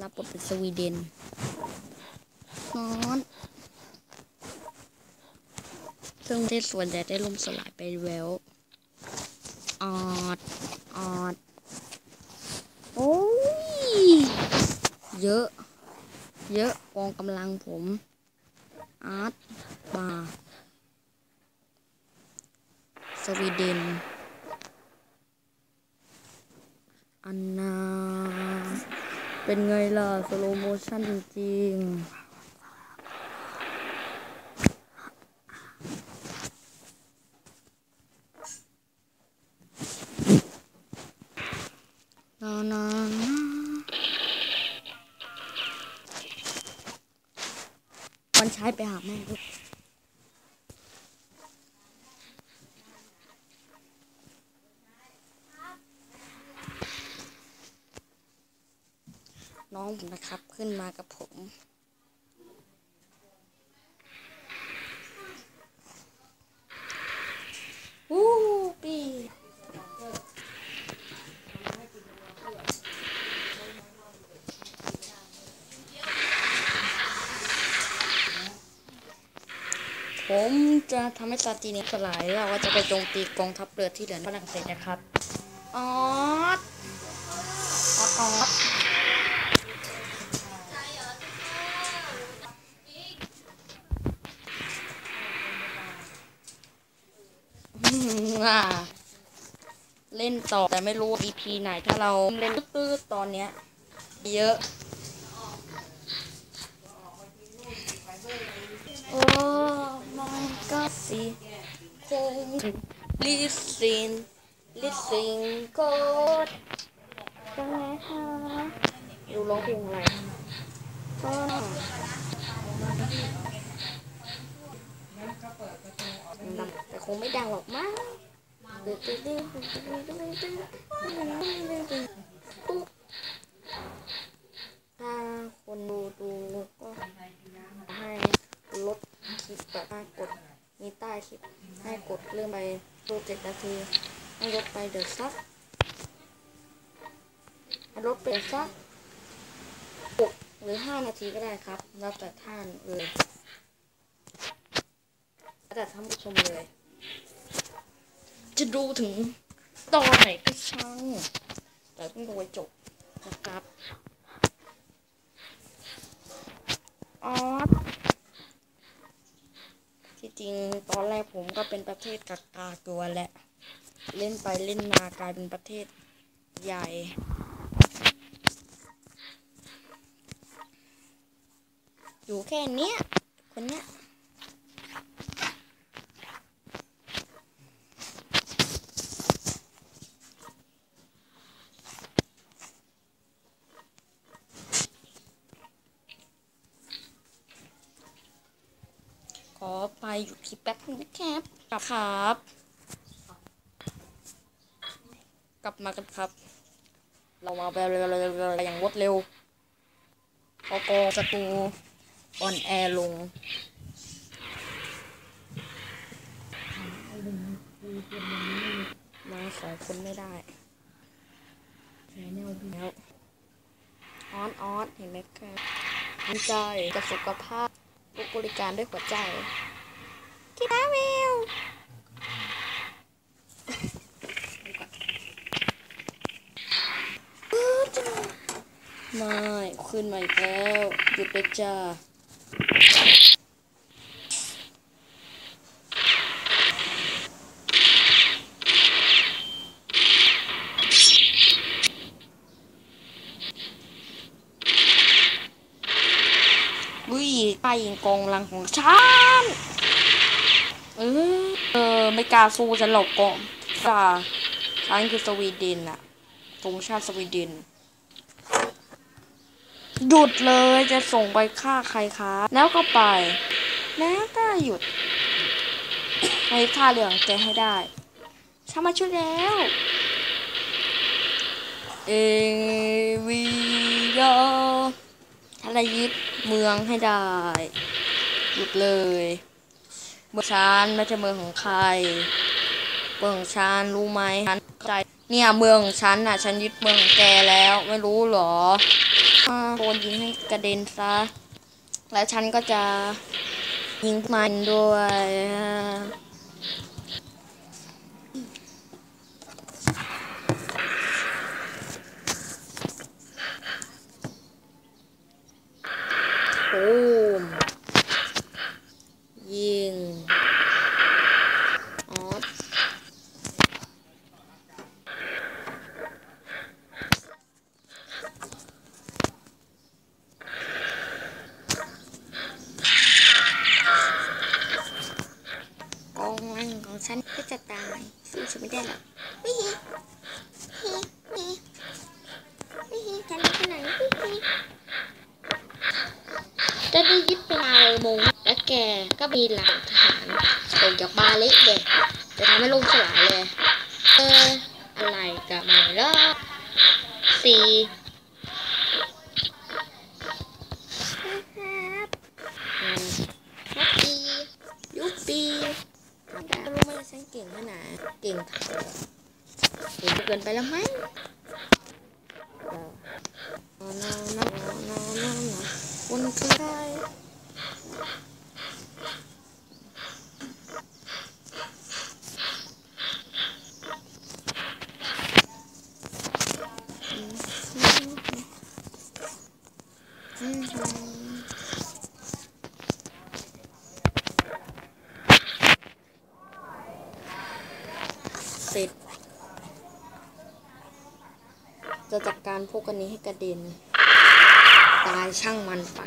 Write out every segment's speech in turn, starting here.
รับบทเป็นสวีเดนนอนซึ่งประเทศส่วนใหญ่ได้ล่มสลายไปแล้วออดออดโอ้ย เยอะ เยอะกองกำลังผม อาร์ตบาร์สวีเดนอันนา เป็นไงล่ะ สโลโมชั่นจริง ๆ นานานาวันใช้ไปหาแม่ลูกน้ องผมนะครับ ขึ้นมากับผม วู้ปีผมจะทำให้ซาติเนสลายแล้วว่าจะไปโจมตีกองทัพเรือที่เหลือในฝรั่งเศสนะครับ ออดออดออด่าเล่นต่อแต่ไม่รู้ว่า EP ไหนถ้าเราเล่นตื้อตอนเนี้ย เยอะ โอ้มันก็สิคงลิสินลิสินกดยังไงคะดูร้องเพลงอะไรก็แต่คงไม่ดังหรอกมั้ง ถ้าคนดูดูก็ให้ลดคลิปแบบกดมีใต้คลิปให้กดเรื่องไปโปรเจกต์นาทีให้ลดไปเดี๋ยวสักให้ลดไปสักหกหรือห้านาทีก็ได้ครับ แล้วแต่ท่านเลยแล้วแต่ท่านผู้ชมเลย ดูถึงตอนไหนก็ช่างแต่ต้องดูให้จบนะครับออที่จริงตอนแรกผมก็เป็นประเทศกากาตัวแหละ เล่นไปเล่นมากลายเป็นประเทศใหญ่อยู่แค่เนี้ยคนเนี้ย ขอไปอยู่ที่แป๊บนึงนะครับกลับครับ กลับมากันครับ เรามาแบบอย่างรวดเร็วพอกองศัตรูอ่อนแอลงมาสองคนไม่ได้แล้วออนออนเห็นไหมครับดีใจกับสุขภาพบริการด้วยหัวใจคิดาวิว ไม่ขึ้นมาอีกแล้วหยุดเลยจ้าวิไปยิงกองลังของฉันเออเออ ไม่กล้าสู้ฉันหรอกกองกล้าฉันคือสวีเดนอะธงชาติสวีเดน หยุดเลยจะส่งไปฆ่าใครคะแล้วก็ไป แล้วก็หยุดให้ฆ่าเหลืองแกให้ได้ฉันมาช่วยแล้ว เอวีโยถ้าเรยึดเมืองให้ได้ หยุดเลย เมืองฉันไม่ใช่เมืองของใคร เมืองของฉันรู้ไหมฉันใจเนี่ยเมืองของฉันน่ะ ฉันยึดเมืองของแกแล้ว ไม่รู้หรอ มาโดนยิงให้กระเด็นซะ แล้วฉันก็จะยิงมันด้วยโอ้มยิงอ๋อ กองมันของ ฉันก็จะตายสู้ฉันไม่ได้หรอกวิฮิฮิฮิวิฮิฉันไปไหนวิฮิจะได้ยึดเวลาเลยมงและแกก็มีหลักฐานออกจากบาเล็กเด็กจะทำให้ล่มสลายเลย เออ อะไรกับมันล่ะสี่ นาดเก่งเท่าเก่งเกินไปแล้วมั้งนอนนอนนอนนอนนอนนอนบนคือได้ เสร็จ จะจัดการพวกกันนี้ให้กระเด็น ตายช่างมันไป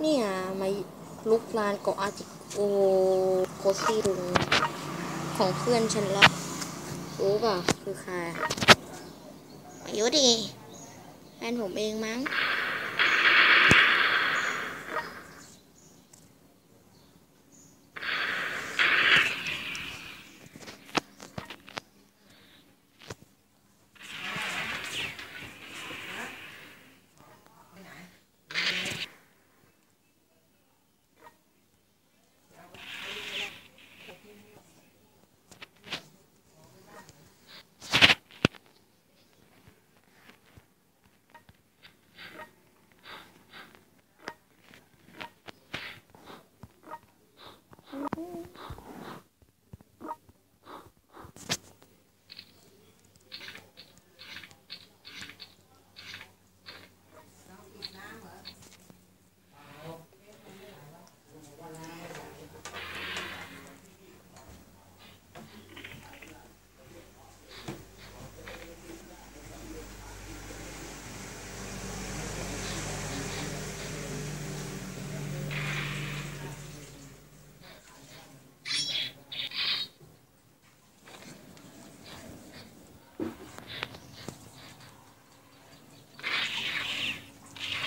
เนี่ยมาลุกลานเกาะอาจิโอโคซี่รุงของเพื่อนฉันละรู้ป่ะ คือใครอายุดีแฟนผมเองมั้ง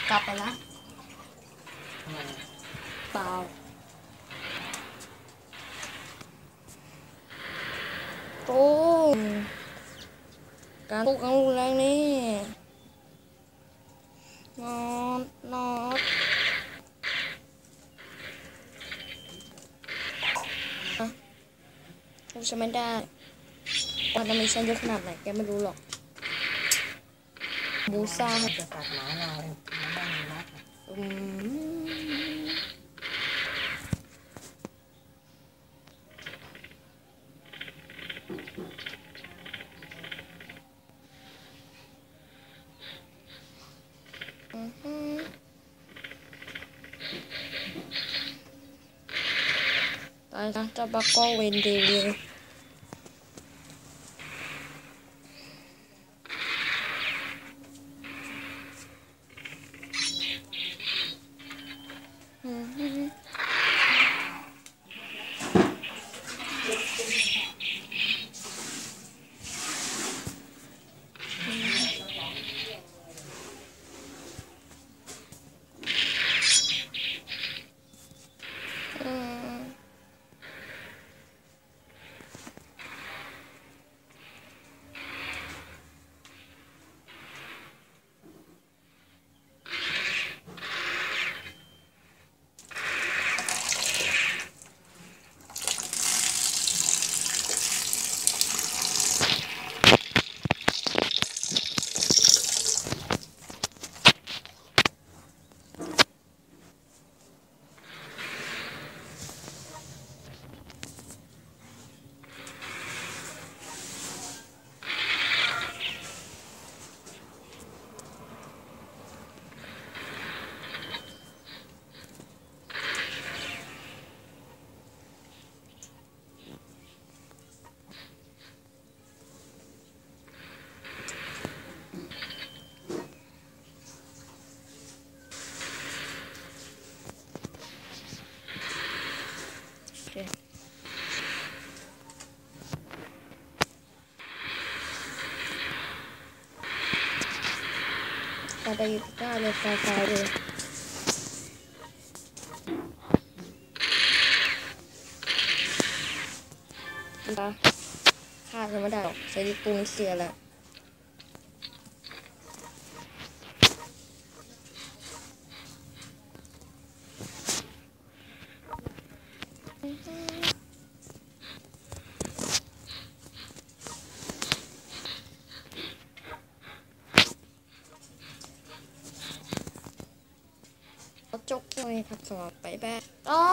กลับไปละเปล่าโต้มการปลุกกันรุนแรงนี่นอนนอนอะพูดฉันไม่ได้ว่าจะมีฉันเยอะขนาดไหนแกไม่รู้หรอกบูซ่าจะตัดหมาเราหมาบ้านรัก อืมอือฮึตาได้ได้เลยตายตายเลยนะฆ่าจะไม่ได้หรอกใช้ดีปูนเสียแล้วเอาจกเละ ครับส